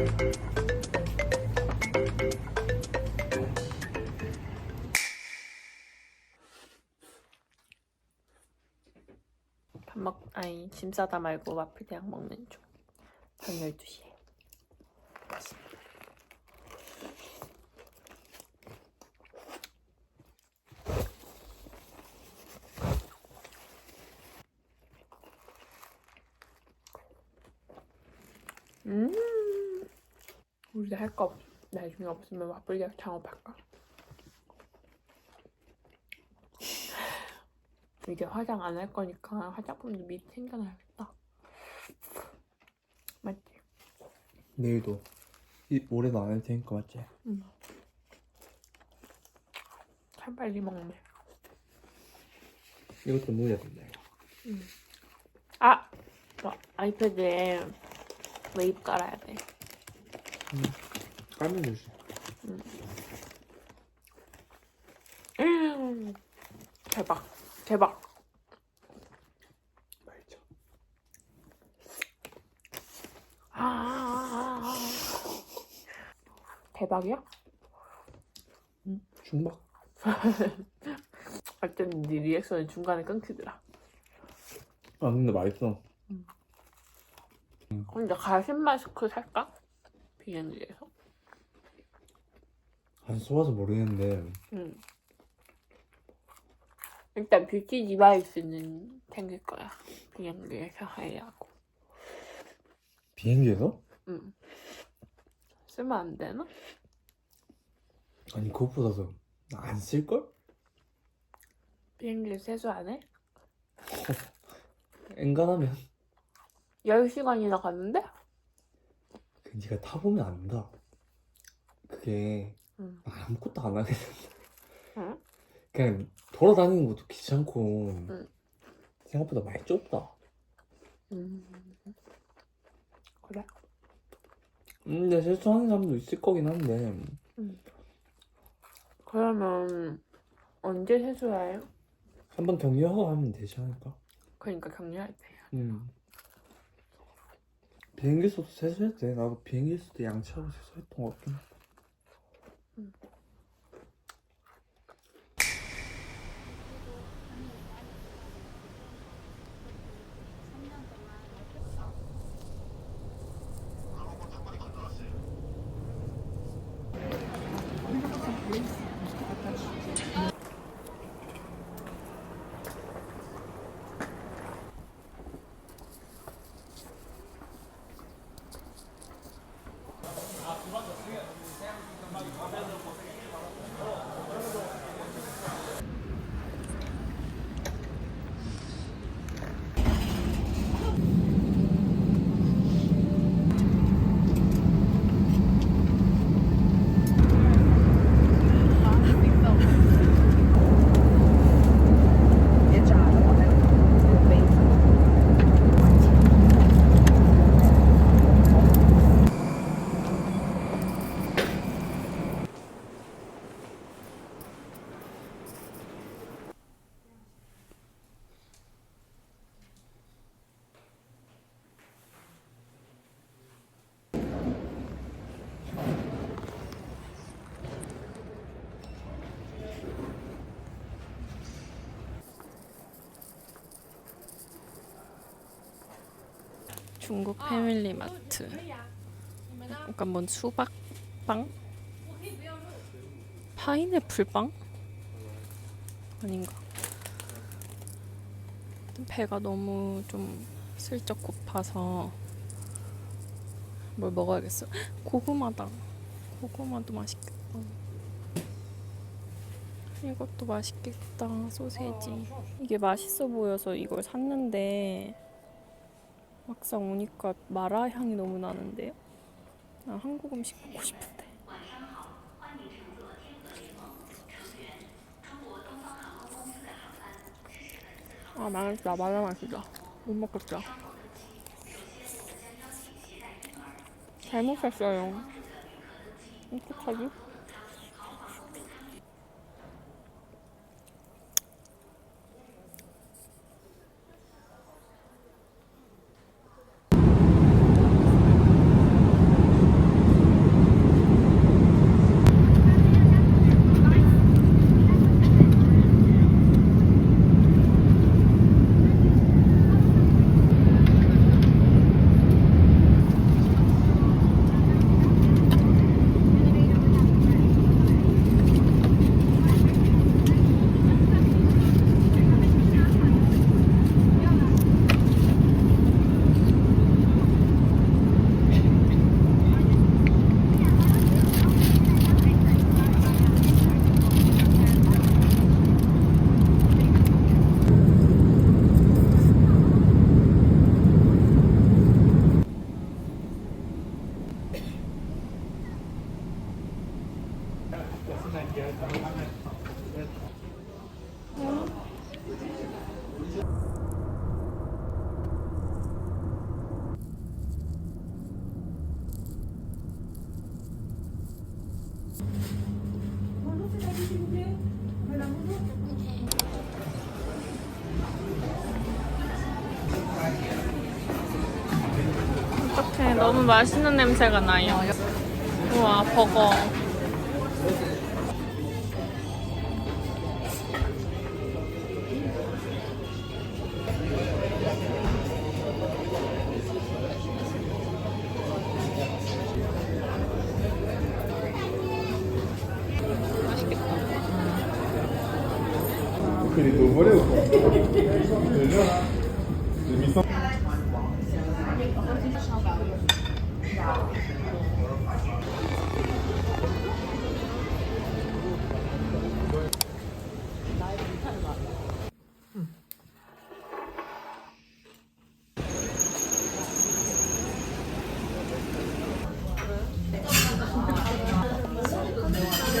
밥 먹, 아니, 짐 싸다 말고 와플 대학 먹는 중. 한 12시에. 음. 우리도 할거 없, 나중에 없으면 와플 대학 창업할까? 이제 화장 안 할 거니까 화장품도 미리 챙겨놔야겠다. 맞지? 내일도 이 올해도 안 할 테니까 맞지? 참 빨리 먹네. 이것도 넣어야 된다 이거. 아! 저 아이패드에 웨이브 깔아야 돼. 깔면 되지. 음. 대박. 대박. 말죠. 아. 대박이야? 중박. 어쨌든 네 리액션이 중간에 끊기더라. 아 근데 맛있어. 근데 가신 마스크 살까? 비행기에서? 안 써봐서 모르겠는데 응. 일단 뷰티 디바이스는 챙길 거야. 비행기에서 하려고. 비행기에서? 응. 쓰면 안 되나? 아니 그것보다도 안쓸 걸? 비행기 세수 안 해? 엔간하면 10시간이나 갔는데? 그 네가 타보면 안다. 그게 응. 아무것도 안 하게 된다. 응? 그냥 돌아다니는 것도 귀찮고 응. 생각보다 많이 좁다. 음. 그래? 음, 근데 실수하는 사람도 있을 거긴 한데 그러면 언제 세수해요? 한번 격려하고 하면 되지 않을까? 그러니까 격려할 때. 음. 비행기에서도 돼. 나도 비행기에서도 양치하고 세수했던 것 같긴 해. 중국 패밀리 마트. 약간 뭔 수박빵? 파인애플빵? 아닌가? 배가 너무 좀 슬쩍 고파서 뭘 먹어야겠어. 고구마다. 고구마도 맛있겠다. 이것도 맛있겠다. 소세지. 이게 맛있어 보여서 이걸 샀는데 막상 오니까 마라 향이 너무 나는데요? 아, 한국 음식 먹고 싶은데. 아, 맛있다. 마라 맛이다. 못 먹겠다. 잘못 샀어요. 어떡하지? 너무 맛있는 냄새가 나요 우와 버거 valeu. Entendeu? Missão.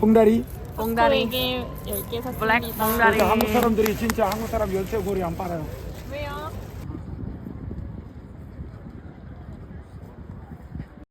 퐁다리 봉다리 10개 샀습니다 그러니까 한국 사람들이 진짜 한국 사람 열쇠 고리 안 빨아요